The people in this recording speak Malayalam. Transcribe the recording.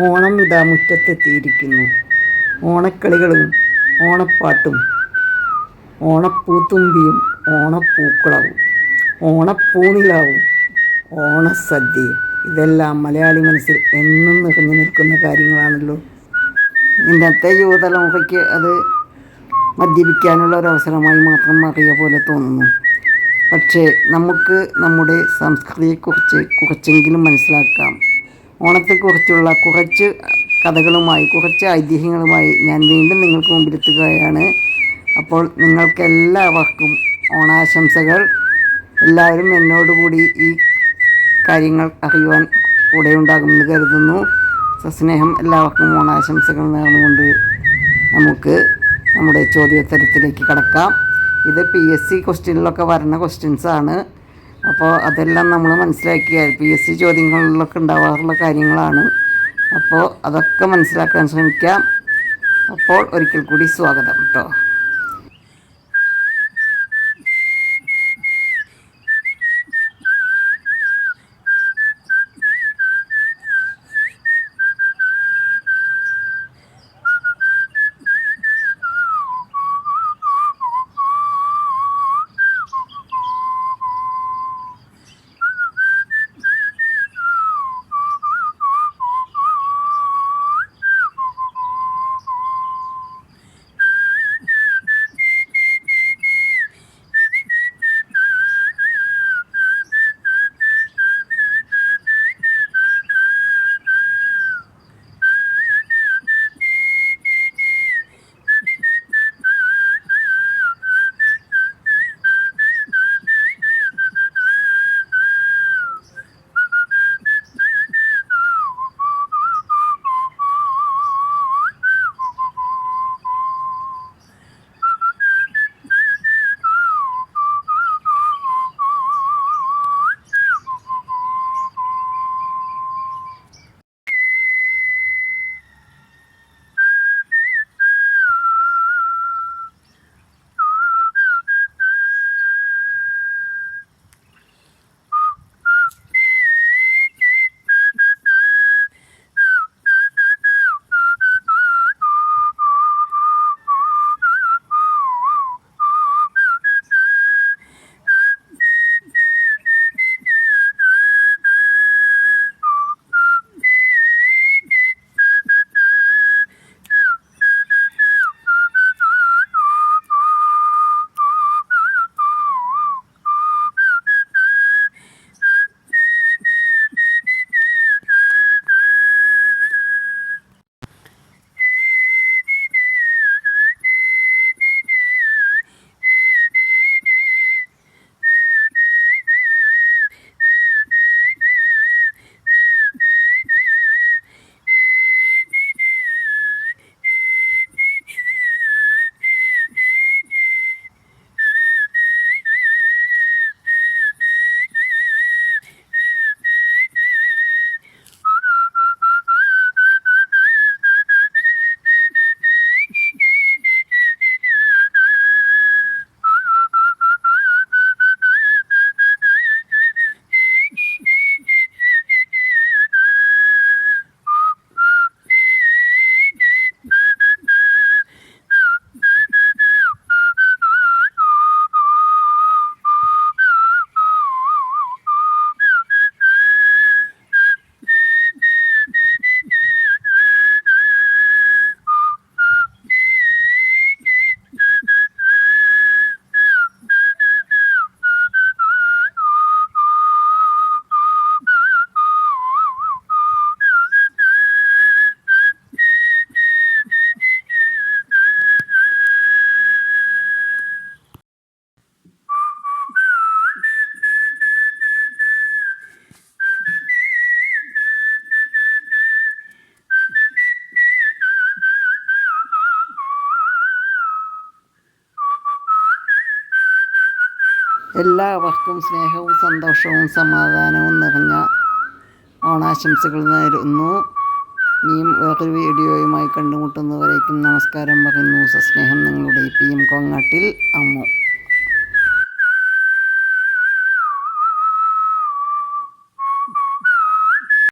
ഓണം ഇതാ മുറ്റത്തെത്തിയിരിക്കുന്നു. ഓണക്കളികളും ഓണപ്പാട്ടും ഓണപ്പൂത്തുമ്പിയും ഓണപ്പൂക്കളവും ഓണപ്പൂനിലാവും ഓണസദ്യയും. ഇതെല്ലാം മലയാളി മനസ്സിൽ എന്നും നിറഞ്ഞു നിൽക്കുന്ന കാര്യങ്ങളാണല്ലോ. ഇന്നത്തെ യുവതലമുറയ്ക്ക് അത് മദ്യപിക്കാനുള്ള ഒരു അവസരമായി മാത്രം അറിയ പോലെ തോന്നുന്നു. പക്ഷേ നമുക്ക് നമ്മുടെ സംസ്കൃതിയെക്കുറിച്ച് കുറച്ചെങ്കിലും മനസ്സിലാക്കാം. ഓണത്തെക്കുറിച്ചുള്ള കുറച്ച് കഥകളുമായി കുറച്ച് ഐതിഹ്യങ്ങളുമായി ഞാൻ വീണ്ടും നിങ്ങൾക്ക് മുമ്പിലെത്തുകയാണ്. അപ്പോൾ നിങ്ങൾക്കെല്ലാവർക്കും ഓണാശംസകൾ. എല്ലാവരും എന്നോടുകൂടി ഈ കാര്യങ്ങൾ അറിയുവാൻ കൂടെ ഉണ്ടാകുമെന്ന് കരുതുന്നു. സസ്നേഹം എല്ലാവർക്കും ഓണാശംസകൾ നേർന്നുകൊണ്ട് നമുക്ക് നമ്മുടെ ചോദ്യോത്തരത്തിലേക്ക് കടക്കാം. ഇത് പി എസ് സി ക്വസ്റ്റ്യനിലൊക്കെ വരുന്ന ക്വസ്റ്റ്യൻസാണ് അപ്പോൾ അതെല്ലാം നമ്മൾ മനസ്സിലാക്കിയ പി എസ് സി ചോദ്യങ്ങളിലൊക്കെ ഉണ്ടാവാറുള്ള കാര്യങ്ങളാണ്. അപ്പോൾ അതൊക്കെ മനസ്സിലാക്കാൻ ശ്രമിക്കാം. അപ്പോൾ ഒരിക്കൽ കൂടി സ്വാഗതം കേട്ടോ എല്ലാവർക്കും സ്നേഹവും സന്തോഷവും സമാധാനവും നിറഞ്ഞ ഓണാശംസകൾ നേരുന്നു. ഇനിയും വേറൊരു വീഡിയോയുമായി കണ്ടുമുട്ടുന്നവരേക്കും നമസ്കാരം പറയുന്നു. സസ്നേഹം നിങ്ങളുടെ പി എം കോങ്ങാട്ടിൽ. അമ്മു.